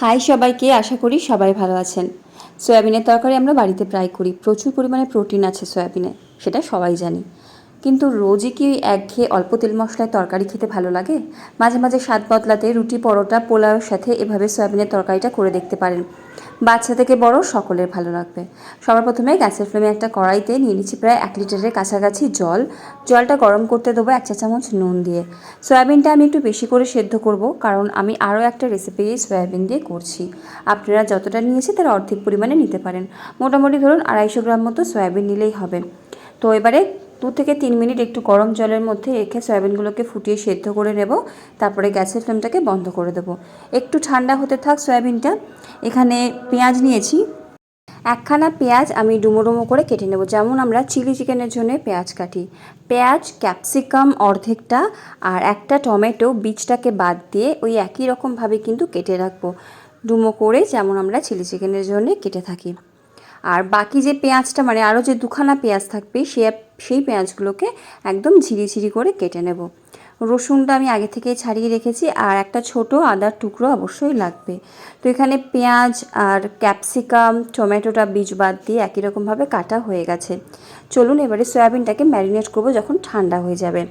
High সবাইকে, আশা করি সবাই ভালো আছেন। সয়াবিনের তরকারি আমরা বাড়িতে প্রায় করি। প্রচুর পরিমাণে প্রোটিন আছে সয়াবিনে, সেটা সবাই জানি। কিন্তু রোজই কি একঘেয়ে অল্প তেল মশলায় তরকারি খেতে ভালো লাগে? মাঝে মাঝে স্বাদ বদলাতে রুটি, পরোটা, পোলাওয়ের সাথে এভাবে সয়াবিনের তরকারিটা করে দেখতে পারেন। বাচ্চা থেকে বড় সকলের ভালো লাগবে। সবার প্রথমে গ্যাসের ফ্লেমে একটা কড়াইতে নিয়ে নিচ্ছি প্রায় এক লিটারের কাছাকাছি জল। জলটা গরম করতে দেবো এক চা চামচ নুন দিয়ে। সয়াবিনটা আমি একটু বেশি করে সেদ্ধ করব, কারণ আমি আরও একটা রেসিপি সয়াবিন দিয়ে করছি। আপনারা যতটা নিয়েছি তার অর্ধেক পরিমাণে নিতে পারেন। মোটামুটি ধরুন আড়াইশো গ্রাম মতো সয়াবিন নিলেই হবে। তো এবারে দু থেকে তিন মিনিট একটু গরম জলের মধ্যে রেখে সয়াবিনগুলোকে ফুটিয়ে সেদ্ধ করে নেব। তারপরে গ্যাসের ফ্লেমটাকে বন্ধ করে দেবো। একটু ঠান্ডা হতে থাক সয়াবিনটা। এখানে পেঁয়াজ নিয়েছি। একখানা পেঁয়াজ আমি ডুমো ডুমো করে কেটে নেব। যেমন আমরা চিলি চিকেনের জন্য পেঁয়াজ কাটি। পেঁয়াজ, ক্যাপসিকাম অর্ধেকটা আর একটা টমেটো বীজটাকে বাদ দিয়ে ওই একই রকমভাবে কিন্তু কেটে রাখব। ডুমো করে যেমন আমরা চিলি চিকেনের জন্য কেটে থাকি। আর বাকি যে পেঁয়াজটা মানে আরও যে দুখানা পেঁয়াজ থাকবে, সে সেই পেঁয়াজগুলোকে একদম ঝিরি ঝিরি করে কেটে নেব। রসুনটা আমি আগে থেকেই ছাড়িয়ে রেখেছি আর একটা ছোট আদার টুকরো অবশ্যই লাগবে। তো এখানে পেঁয়াজ আর ক্যাপসিকাম, টমেটোটা বীজ বাদ দিয়ে একই রকমভাবে কাটা হয়ে গেছে। চলুন এবারে সয়াবিনটাকে ম্যারিনেট করব যখন ঠান্ডা হয়ে যাবে।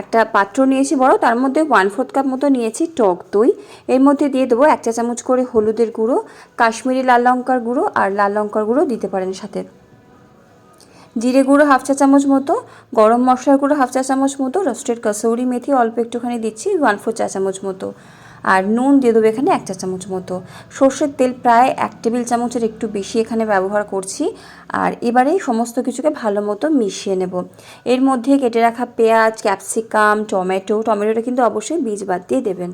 একটা পাত্র নিয়েছি বড়, তার মধ্যে ওয়ান ফোর্থ কাপ মতো নিয়েছি টক দই। এর মধ্যে দিয়ে দেবো এক চা চামচ করে হলুদের গুঁড়ো, কাশ্মীরি লাল লঙ্কার গুঁড়ো আর লাল লঙ্কার গুঁড়ো দিতে পারেন সাথে। জিরে গুঁড়ো হাফ চা চামচ মতো, গরম মশলার গুঁড়ো হাফ চা চামচ মতো রোস্টেড কসৌরি মেথি অল্প একটুখানি দিচ্ছি ওয়ান ফোর চা চামচ মতো। আর নুন দিয়ে দেবো এখানে এক চা চামচ মতো। সর্ষের তেল প্রায় এক টেবিল চামচের একটু বেশি এখানে ব্যবহার করছি। আর এবারে সমস্ত কিছুকে ভালো মতো মিশিয়ে নেব। এর মধ্যে কেটে রাখা পেঁয়াজ, ক্যাপসিকাম, টমেটো, টমেটোটা কিন্তু অবশ্যই বীজ বাদ দিয়ে দেবেন।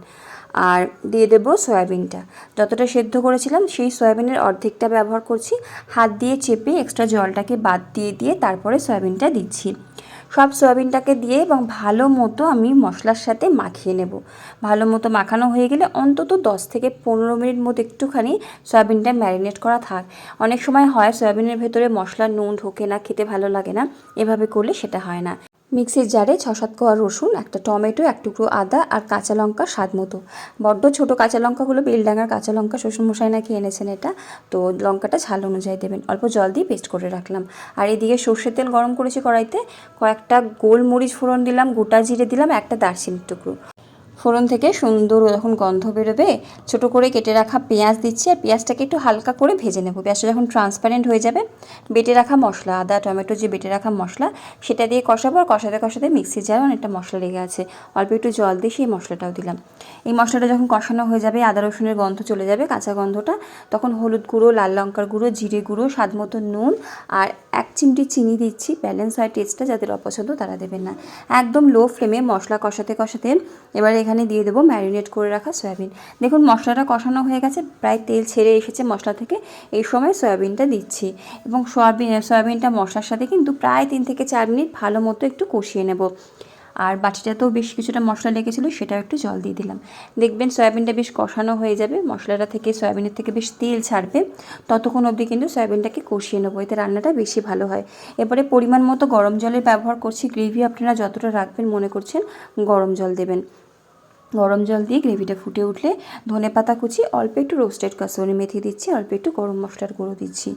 আর দিয়ে দেবো সয়াবিনটা। যতটা সেদ্ধ করেছিলাম সেই সয়াবিনের অর্ধেকটা ব্যবহার করছি। হাত দিয়ে চেপে এক্সট্রা জলটাকে বাদ দিয়ে দিয়ে তারপরে সয়াবিনটা দিচ্ছি। সব সয়াবিনটাকে দিয়ে এবং ভালো মতো আমি মশলার সাথে মাখিয়ে নেব। ভালো মতো মাখানো হয়ে গেলে অন্তত দশ থেকে পনেরো মিনিট মতো একটুখানি সয়াবিনটা ম্যারিনেট করা থাক। অনেক সময় হয় সয়াবিনের ভেতরে মশলা নুন ঢোকে না, খেতে ভালো লাগে না। এভাবে করলে সেটা হয় না। মিক্সির জারে ছ সাত কোয়া রসুন, একটা টমেটো, এক টুকরো আদা আর কাঁচা লঙ্কা স্বাদ মতো। বড্ড ছোটো কাঁচা লঙ্কাগুলো বেলডাঙার কাঁচা লঙ্কা শ্বশুরমশাই নাকি এনেছেন এটা। তো লঙ্কাটা ঝাল অনুযায়ী দেবেন, অল্প জল দিয়ে পেস্ট করে রাখলাম। আর এদিকে সর্ষের তেল গরম করেছি কড়াইতে, কয়েকটা গোলমরিচ ফোড়ন দিলাম, গোটা জিরে দিলাম, একটা দারচিনির টুকরো। ফোড়ন থেকে সুন্দর যখন গন্ধ বেরোবে, ছোটো করে কেটে রাখা পেঁয়াজ দিচ্ছি আর পেঁয়াজটাকে একটু হালকা করে ভেজে নেব। পেঁয়াজটা যখন ট্রান্সপারেন্ট হয়ে যাবে, বেটে রাখা মশলা, আদা, টমেটো যে বেটে রাখা মশলা, সেটা দিয়ে কষাবো আর কষাতে কষাতে মিক্সির জারে অনেকটা মশলা লেগে আছে। অল্প একটু জল দিয়ে সেই মশলাটাও দিলাম। এই মশলাটা যখন কষানো হয়ে যাবে, আদা, রসুনের গন্ধ চলে যাবে কাঁচা গন্ধটা, তখন হলুদ গুঁড়ো, লাল লঙ্কার গুঁড়ো, জিরে গুঁড়ো, স্বাদ মতো নুন আর এক চিমটি চিনি দিচ্ছি। ব্যালেন্স হয় টেস্টটা যাদের অপছন্দ তারা দেবেন না। একদম লো ফ্লেমে মশলা কষাতে কষাতে, এবার এখানে দিয়ে দেবো ম্যারিনেট করে রাখা সয়াবিন। দেখুন, মশলাটা কষানো হয়ে গেছে, প্রায় তেল ছেড়ে এসেছে মশলা থেকে। এই সময় সয়াবিনটা দিচ্ছি এবং সয়াবিন, সয়াবিনটা মশলার সাথে কিন্তু প্রায় তিন থেকে চার মিনিট ভালো মতো একটু কষিয়ে নেব। আর বাটিটাতেও বেশ কিছুটা মশলা লেগেছিলো, সেটাও একটু জল দিয়ে দিলাম। দেখবেন, সয়াবিনটা বেশ কষানো হয়ে যাবে, মশলাটা থেকে, সয়াবিনের থেকে বেশ তেল ছাড়বে। ততক্ষণ অবধি কিন্তু সয়াবিনটাকে কষিয়ে নেব, এতে রান্নাটা বেশি ভালো হয়। এবারে পরিমাণ মতো গরম জলের ব্যবহার করছি, গ্রেভি আপনারা যতটা রাখবেন মনে করছেন, গরম জল দেবেন। গরম জল দিয়ে গ্রেভিটা ফুটে উঠলে ধনে পাতা কুচি, অল্প একটু রোস্টেড কাসুরি মেথি দিচ্ছি, অল্প একটু গরম মশলার গুঁড়ো দিচ্ছি।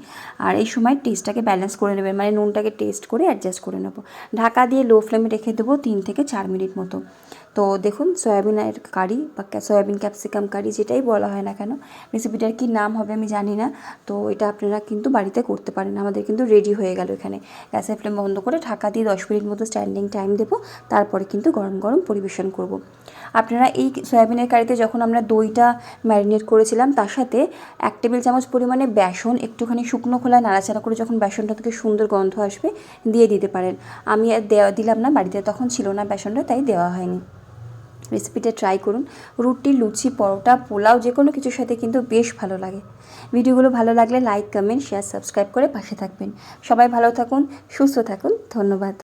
আর এই সময় টেস্টটাকে ব্যালেন্স করে নেবেন মানে নুনটাকে টেস্ট করে অ্যাডজাস্ট করে নেব। ঢাকা দিয়ে লো ফ্লেমে রেখে দেবো তিন থেকে চার মিনিট মতো। তো দেখুন সয়াবিনের কারি বা সয়াবিন ক্যাপসিকাম কারি যেটাই বলা হয় না কেন রেসিপিটার কী নাম হবে আমি জানি না। তো এটা আপনারা কিন্তু বাড়িতে করতে পারেন, আমাদের কিন্তু রেডি হয়ে গেল এখানে। গ্যাসের ফ্লেম বন্ধ করে ঢাকা দিয়ে দশ মিনিট মতো স্ট্যান্ডিং টাইম দেবো, তারপরে কিন্তু গরম গরম পরিবেশন করব। আপনারা এই সয়াবিনের কারিতে যখন আমরা দইটা ম্যারিনেট করেছিলাম, তার সাথে এক টেবিল চামচ পরিমাণে বেসন, একটুখানি শুকনো খোলায় নাড়াচাড়া করে যখন বেসনটা থেকে সুন্দর গন্ধ আসবে, দিয়ে দিতে পারেন। আমি আর দেওয়া দিলাম না, বাড়িতে তখন ছিল না বেসনটা, তাই দেওয়া হয়নি। রেসিপিটা ট্রাই করুন। রুটি, লুচি, পরোটা, পোলাও, যে কোনো কিছুর সাথে কিন্তু বেশ ভালো লাগে। ভিডিওগুলো ভালো লাগলে লাইক, কমেন্ট, শেয়ার, সাবস্ক্রাইব করে পাশে থাকবেন। সবাই ভালো থাকুন, সুস্থ থাকুন। ধন্যবাদ।